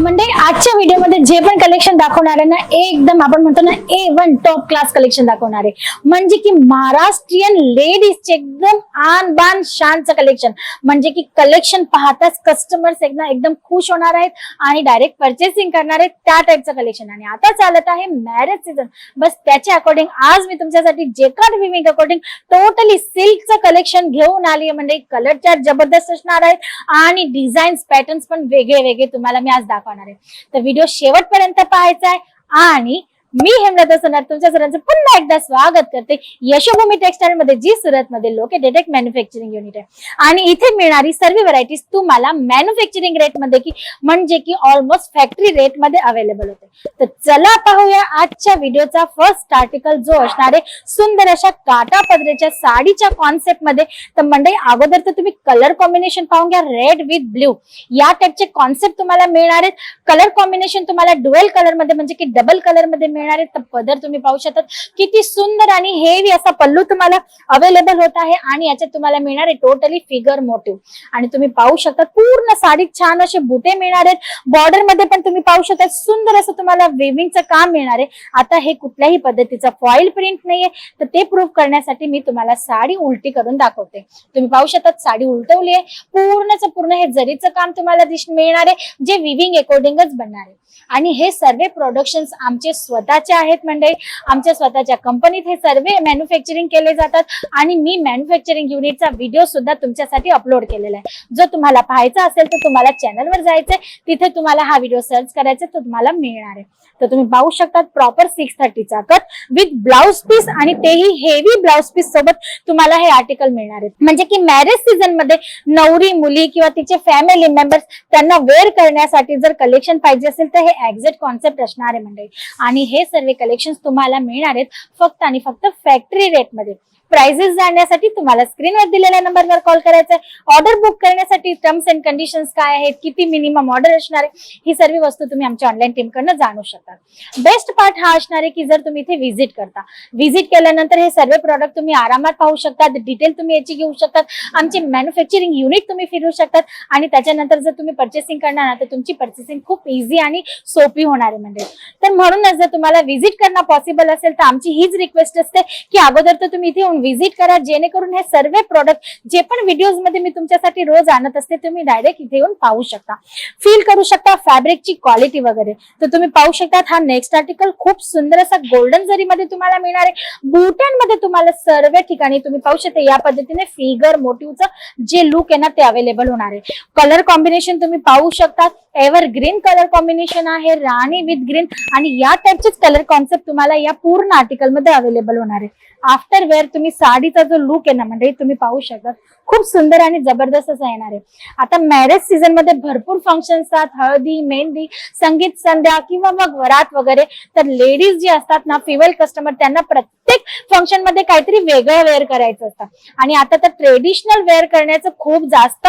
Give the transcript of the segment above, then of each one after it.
म्हणजे आजच्या व्हिडिओमध्ये जे पण कलेक्शन दाखवणार आहे ना एकदम आपण म्हणतो ना A one top class collection दाखवणार आहे. म्हणजे की महाराष्ट्रीयन लेडीजचे एकदम आन बान शानचं कलेक्शन म्हणजे की कलेक्शन पाहताच कस्टमर्स एकदम एकदम खुश होणार आहेत आणि डायरेक्ट परचेसिंग करणार आहेत त्या टाईपचं कलेक्शन आणि आता चालत आहे मॅरेज सीझन बस त्याच्या अकॉर्डिंग आज मी तुमच्यासाठी जेकार्ड विविंग अकॉर्डिंग टोटली सिल्कचं कलेक्शन घेऊन आली आहे. म्हणजे कलर चार्ट जबरदस्त असणार आहेत आणि डिझाईन्स पॅटर्न्स पण वेगळे वेगळे तुम्हाला मी आज दाखवणार आहे. तर व्हिडिओ शेवटपर्यंत पाहायचा आहे आणि मी हेमलता सोनार तुमच्या सरांचं पुन्हा एकदा स्वागत करते. यशोभूमी टेक्सटाईल मध्ये जी सुरत मध्ये लोकेटेड एक मॅन्युफॅक्चरिंग युनिट आहे. आणि इथे मिळणारी सर्व व्हरायटीज तुम्हाला मॅन्युफॅक्चरिंग रेटमध्ये की म्हणजे की ऑलमोस्ट फॅक्टरी रेटमध्ये अवेलेबल होते. तर चला पाहूया आजच्या व्हिडिओचा फर्स्ट आर्टिकल जो असणार आहे सुंदर अशा काटा पदरेच्या साडीच्या कॉन्सेप्टमध्ये. तर मंडळी अगोदर तर तुम्ही कलर कॉम्बिनेशन पाहून घ्या रेड विथ ब्ल्यू या टाईपचे कॉन्सेप्ट तुम्हाला मिळणार आहेत. कलर कॉम्बिनेशन तुम्हाला डुएल कलरमध्ये म्हणजे की डबल कलरमध्ये मिळणार आहे तर पदर तुम्ही पाहू शकतात. किती सुंदर आणि हेवी असा पल्लू तुम्हाला अवेलेबल होत आहे आणि याच्यात तुम्हाला मिळणार आहे टोटली फिगर मोटिव्ह आणि तुम्ही पाहू शकता पूर्ण साडीत छान असे बुटे मिळणार आहेत. बॉर्डरमध्ये पण तुम्ही पाहू शकता सुंदर असं तुम्हाला वेविंगचं काम मिळणार. आहे आता हे कुठल्याही पद्धतीचा फॉईल प्रिंट नाहीये. तर ते प्रूव्ह करण्यासाठी मी तुम्हाला साडी उलटी करून दाखवते. तुम्ही पाहू शकता साडी उलटवली आहे. पूर्णच पूर्ण हे जरीचं काम तुम्हाला मिळणार. आहे जे विविंग अकॉर्डिंगच बनणार आहे. आणि हे सर्व प्रोडक्शन आमचे स्वतःचे आहेत म्हणजे आमच्या स्वतःच्या कंपनीत हे सर्व मॅन्युफॅक्चरिंग केले जातात आणि मी मॅन्युफॅक्चरिंग युनिटचा व्हिडिओ सुद्धा तुमच्यासाठी अपलोड केलेला आहे. जो तुम्हाला पाहायचा असेल तर तुम्हाला चॅनलवर जायचंय. तिथे तुम्हाला हा व्हिडिओ सर्च करायचा तर तुम्हाला मिळणार आहे. तर तुम्ही पाहू शकतात प्रॉपर सिक्स थर्टीचा कट विथ ब्लाउज पीस आणि तेही हेवी ब्लाउज पीस सोबत तुम्हाला हे आर्टिकल मिळणार आहेत. म्हणजे की मॅरेज सीझनमध्ये नवरी मुली किंवा तिचे फॅमिली मेंबर्स त्यांना वेअर करण्यासाठी जर कलेक्शन पाहिजे असेल तर हे एक्झॅक्ट कॉन्सेप्ट असणार आहे मंडळी. आणि हे सर्व कलेक्शन तुम्हाला मिळणार आहेत फक्त आणि फक्त फॅक्टरी रेटमध्ये प्राइजेस जाणण्यासाठी तुम्हाला स्क्रीनवर दिलेल्या नंबरवर कॉल करायचा आहे ऑर्डर बुक करण्यासाठी टर्म्स अँड कंडिशन्स काय आहेत किती मिनिमम ऑर्डर असणार आहे ही सर्व वस्तू तुम्ही आमच्या ऑनलाईन टीम कडनं जाणू शकता. बेस्ट पार्ट हा असणार आहे की जर तुम्ही इथे व्हिजिट करता. व्हिजिट केल्यानंतर हे सर्व प्रॉडक्ट तुम्ही आरामात पाहू शकतात डिटेल तुम्ही याची घेऊ शकतात आमचे मॅन्युफॅक्चरिंग युनिट तुम्ही फिरू शकतात आणि त्याच्यानंतर जर तुम्ही पर्चेसिंग करणार ना तर तुमची पर्चेसिंग खूप इझी आणि सोपी होणार आहे म्हणजे. तर म्हणूनच जर तुम्हाला व्हिजिट करणं पॉसिबल असेल तर आमची हीच रिक्वेस्ट असते की अगोदर तर तुम्ही इथे येऊन व्हिजिट करा जेणेकरून हे सर्व प्रोडक्ट जे पण व्हिडिओजमध्ये मी तुमच्यासाठी रोज आणत असते तुम्ही डायरेक्ट इथे येऊन पाहू शकता. फील करू शकता फॅब्रिकची क्वालिटी वगैरे. तर तुम्ही पाहू शकता हा नेक्स्ट आर्टिकल खूप सुंदर असा गोल्डन जरीमध्ये तुम्हाला मिळणार आहे. बुटांमध्ये तुम्हाला सर्व ठिकाणी तुम्ही पाहू शकता या पद्धतीने फिगर मोटिव्हचं जे लुक आहे ना ते अवेलेबल होणार आहे. कलर कॉम्बिनेशन तुम्ही पाहू शकता एव्हर ग्रीन कलर कॉम्बिनेशन आहे राणी विथ ग्रीन आणि या टाइपचेच कलर कॉन्सेप्ट तुम्हाला या पूर्ण आर्टिकलमध्ये अवेलेबल होणार आहे. आफ्टर वेअर तुम्ही साडीचा जो लुक आहे ना म्हणजे तुम्ही पाहू शकता. खूप सुंदर आणि जबरदस्त असं येणार आहे. आता मॅरेज सीझनमध्ये भरपूर फंक्शन असतात. हळदी मेहंदी संगीत संध्या किंवा मग वरात वगैरे. तर लेडीज जे असतात ना फिमेल कस्टमर त्यांना प्रत्येक फंक्शनमध्ये काहीतरी वेगळं वेअर करायचं असतं. आणि आता तर ट्रेडिशनल वेअर करण्याचं खूप जास्त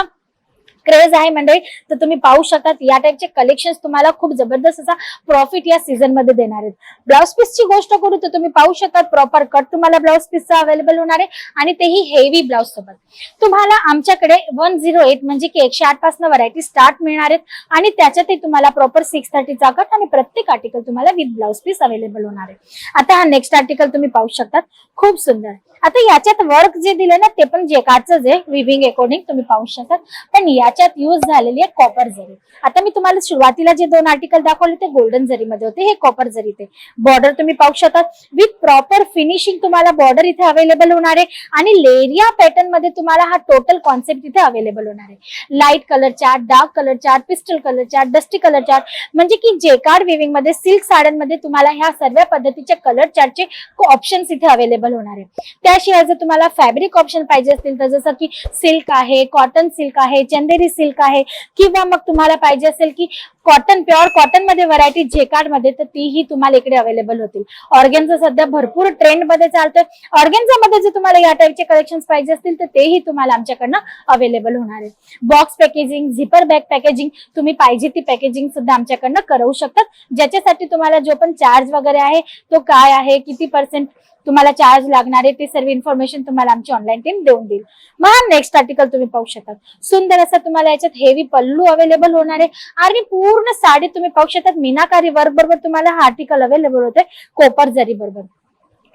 क्रेज आहे मंडळी तर तुम्ही पाहू शकतात या टाईपचे कलेक्शन तुम्हाला खूप जबरदस्त असा प्रॉफिट या सीझनमध्ये देणार आहेत. ब्लाउज पीसची गोष्ट करू तर तुम्ही पाहू शकतात प्रॉपर कट तुम्हाला ब्लाउज पीसचा अवेलेबल होणार आहे आणि तेही हेवी ब्लाउज सोबत. तुम्हाला आमच्याकडे वन झिरो एट म्हणजे की एकशे आठपासून व्हरायटी स्टार्ट मिळणार आहेत आणि त्याच्यातही तुम्हाला प्रॉपर सिक्स थर्टीचा कट आणि प्रत्येक आर्टिकल तुम्हाला विथ ब्लाउज पीस अवेलेबल होणार आहे. आता हा नेक्स्ट आर्टिकल तुम्ही पाहू शकतात खूप सुंदर. आता याच्यात वर्क जे दिलं ना ते पण जेकाचं जे विविंग अकॉर्डिंग तुम्ही पाहू शकतात. पण या याच्यात युज झालेली आहे कॉपर जरी. आता मी तुम्हाला सुरुवातीला जे दोन आर्टिकल दाखवले ते गोल्डन जरीमध्ये होते हे कॉपर जरी ते. बॉर्डर तुम्ही पाहू शकता. विथ प्रॉपर फिनिशिंग तुम्हाला बॉर्डर इथे अवेलेबल होणार आहे आणि लेरिया पॅटर्नमध्ये तुम्हाला हा टोटल कॉन्सेप्ट इथे अवेलेबल होणार आहे. Light colour chart dark colour chart pastel colour chart dusty colour chart म्हणजे की जेकार्ड विविंगमध्ये सिल्क साड्यांमध्ये तुम्हाला ह्या सर्व पद्धतीच्या कलर चार्टचे ऑप्शन्स इथे अवेलेबल होणार आहे. त्याशिवाय जर तुम्हाला फॅब्रिक ऑप्शन पाहिजे असतील तर जसं की सिल्क आहे कॉटन सिल्क आहे चंदेरी सिल्क आहे किंवा मग तुम्हाला पाहिजे असेल की कॉटन प्युअर कॉटनमध्ये व्हरायटी जेकार्डमध्ये तर तीही तुम्हाला इकडे अवेलेबल होतील. ऑर्गेनचा सध्या भरपूर ट्रेंडमध्ये चालतोय. ऑर्गेन्झा मध्ये जर तुम्हाला या टाईपचे कलेक्शन पाहिजे असतील तर तेही तुम्हाला आमच्याकडनं अवेलेबल होणार आहे. Box packaging zipper bag packaging तुम्ही पाहिजे ती पॅकेजिंग सुद्धा आमच्याकडनं करवू शकतात. ज्याच्यासाठी तुम्हाला जो पण चार्ज वगैरे आहे तो काय आहे किती पर्सेंट तुम्हाला चार्ज लागणार आहे ते सर्व इन्फॉर्मेशन तुम्हाला आमची ऑनलाईन टीम देऊन देईल. मग हा नेक्स्ट आर्टिकल तुम्ही पाहू शकता. सुंदर असा तुम्हाला याच्यात हेवी पल्लू अवेलेबल होणार आहे. आणि पूर्ण साडी तुम्ही पाहू शकतात. मीनाकारी वर्क बरोबर तुम्हाला हा आर्टिकल अवेलेबल होते कोपर जरी बरोबर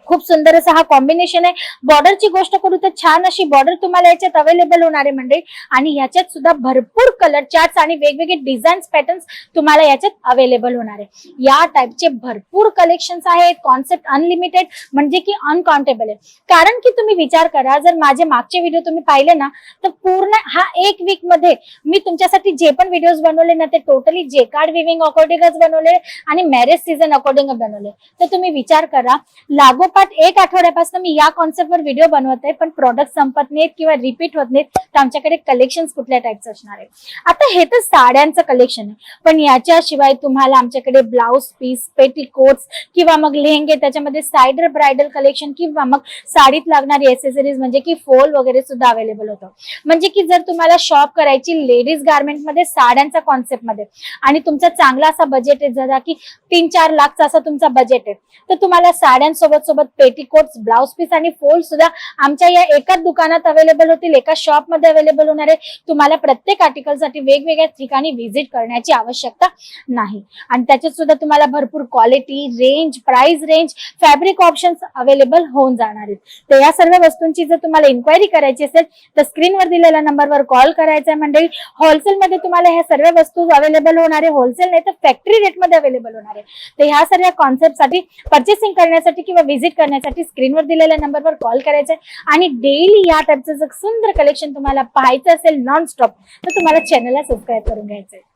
खूप सुंदर असा हा कॉम्बिनेशन आहे. बॉर्डरची गोष्ट करू तर छान अशी बॉर्डर तुम्हाला याच्यात अवेलेबल होणार आहे मंडळी. आणि याच्यात सुद्धा भरपूर कलर चार्ट आणि वेगवेगळे डिझाईन पॅटर्न्स तुम्हाला याच्यात अवेलेबल होणार आहे. या टाईपचे भरपूर कलेक्शन्स आहेत. कॉन्सेप्ट अनलिमिटेड म्हणजे की अनकाउंटेबल आहे. कारण की तुम्ही विचार करा जर माझे मागचे व्हिडिओ तुम्ही पाहिले ना तर पूर्ण हा एक वीकमध्ये मी तुमच्यासाठी जे पण व्हिडिओज बनवले ना ते टोटली जे कार्ड विविंग अकॉर्डिंगच बनवले आणि मॅरेज सीझन अकॉर्डिंग बनवले. तर तुम्ही विचार करा जवळपास एक आठवड्यापासून मी या कॉन्सेप्टवर व्हिडिओ बनवत आहे पण प्रॉडक्ट संपत नाहीत किंवा रिपीट होत नाहीत तर आमच्याकडे कलेक्शन कुठल्या टाईपचं असणार आहे आता हे तर साड्यांचं कलेक्शन आहे. पण याच्याशिवाय तुम्हाला आमच्याकडे ब्लाऊज पीस पेटीकोट्स किंवा मग लेहंगे त्याच्यामध्ये सायडर ब्रायडल कलेक्शन किंवा मग साडीत लागणारी एसेसरीज म्हणजे की फोल वगैरे सुद्धा अवेलेबल होतं. म्हणजे की जर तुम्हाला शॉप करायची लेडीज गार्मेंटमध्ये साड्यांचा कॉन्सेप्टमध्ये आणि तुमचा चांगला असा बजेट आहे जरा की तीन चार लाखचा असा तुमचा बजेट आहे तर तुम्हाला साड्यांसोबत सोबत पेटीकोट ब्लाउज पीस आणि फोल्ड सुद्धा आमच्या या एकाच दुकानात अवेलेबल होतील. एका शॉपमध्ये अवेलेबल होणार आहे. तुम्हाला प्रत्येक आर्टिकलसाठी वेगवेगळ्या ठिकाणी व्हिजिट करण्याची आवश्यकता नाही. आणि त्याच्यात सुद्धा तुम्हाला भरपूर quality range price range fabric options available होऊन जाणार आहेत. तर या सर्व वस्तूंची जर तुम्हाला इन्क्वायरी करायची असेल तर स्क्रीनवर दिलेल्या नंबरवर कॉल करायचा आहे मंडळी. होलसेलमध्ये तुम्हाला ह्या सर्व वस्तू अवेलेबल होणार आहे. होलसेल नाही तर फॅक्टरी रेटमध्ये अवेलेबल होणार आहे. तर ह्या सर्व कॉन्सेप्टसाठी परचेसिंग करण्यासाठी किंवा व्हिजिट करण्यासाठी स्क्रीनवर दिलेल्या नंबरवर कॉल करायचा आहे आणि डेली या टाईपचं जर सुंदर कलेक्शन तुम्हाला पाहायचं असेल नॉन स्टॉप तर तुम्हाला चॅनलला सबस्क्राईब करून घ्यायचं आहे